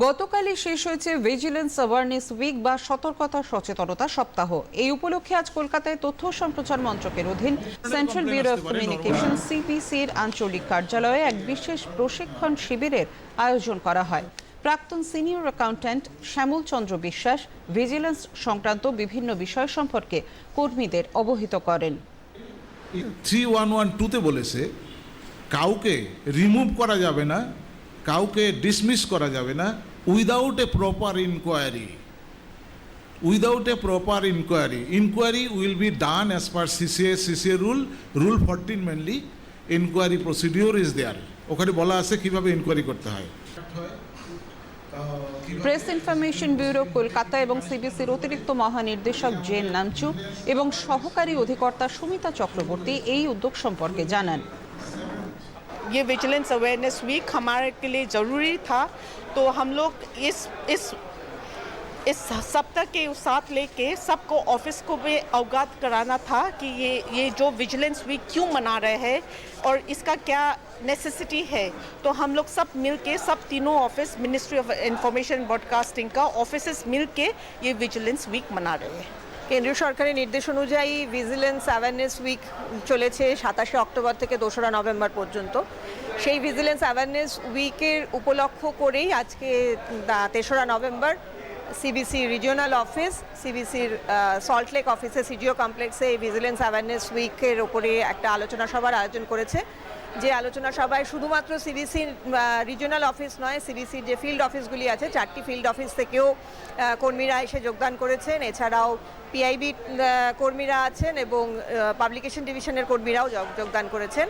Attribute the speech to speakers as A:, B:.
A: গতকালই শেষ হয়েছে ভিজিলেন্স অ্যাওয়ারনেস উইক বা সতর্কতা, সচেতনতা সপ্তাহ। এই উপলক্ষে আজ কলকাতায় তথ্য সম্প্রচার মন্ত্রকের অধীন সেন্ট্রাল ব্যুরো অফ কমিউনিকেশন সিপিসির আঞ্চলিক কার্যালয়ে এক বিশেষ প্রশিক্ষণ শিবিরের আয়োজন করা হয়। প্রাক্তন সিনিয়র অ্যাকাউন্ট্যান্ট শ্যামল চন্দ্র বিশ্বাস ভিজিলেন্স সংক্রান্ত বিভিন্ন বিষয় সম্পর্কে কর্মীদের অবহিত করেন।
B: থ্রি ওয়ান ওয়ান টুতে বলেছে, কাউকে রিমুভ করা যাবে না কাউকে ডিসমিস করা যাবে না without a proper inquiry without a proper inquiry inquiry will be done as per CCA CCA rule rule fourteen mainly inquiry procedure is there ওখানে বলা আছে কীভাবে ইনকোয়ারি করতে হয়।
A: প্রেস ইনফরমেশন ব্যুরো কলকাতা এবং সিবিসির অতিরিক্ত মহানির্দেশক জেন নামচু এবং সহকারী অধিকর্তা সুমিতা চক্রবর্তী এই উদ্যোগ সম্পর্কে জানান।
C: ये विजिलेंस अवेयरनेस वीक हमारे के लिए ज़रूरी था। तो हम लोग इस इस इस सप्ताह के साथ लेके सबको ऑफ़िस को भी अवगत कराना था कि ये ये जो विजिलेंस वीक क्यों मना रहे हैं और इसका क्या नेसेसिटी है। तो हम लोग सब मिल के सब तीनों office ministry of information broadcasting का ऑफ़िस मिल के ये विजिलेंस वीक मना रहे हैं।
D: কেন্দ্রীয় সরকারের নির্দেশ অনুযায়ী ভিজিলেন্স অ্যাওয়ারনেস উইক চলেছে সাতাশে অক্টোবর থেকে দোসরা নভেম্বর পর্যন্ত। সেই ভিজিলেন্স অ্যাওয়ারনেস উইকের উপলক্ষ করেই আজকে তেসরা নভেম্বর সিবিসি রিজিওনাল অফিস সিবিসির সল্টলেক অফিসে সিজিও কমপ্লেক্সে এই ভিজিলেন্স অ্যাওয়ারনেস উইকের ওপরে একটা আলোচনা সভার আয়োজন করেছে। যে আলোচনা সভায় শুধুমাত্র সিবিসির রিজিওনাল অফিস নয় সিবিসির যে ফিল্ড অফিসগুলি আছে, চারটি ফিল্ড অফিস থেকেও কর্মীরা এসে যোগদান করেছেন। এছাড়াও পিআইবি কর্মীরা আছেন এবং পাবলিকেশন ডিভিশনের কর্মীরাও যোগ- যোগদান করেছেন।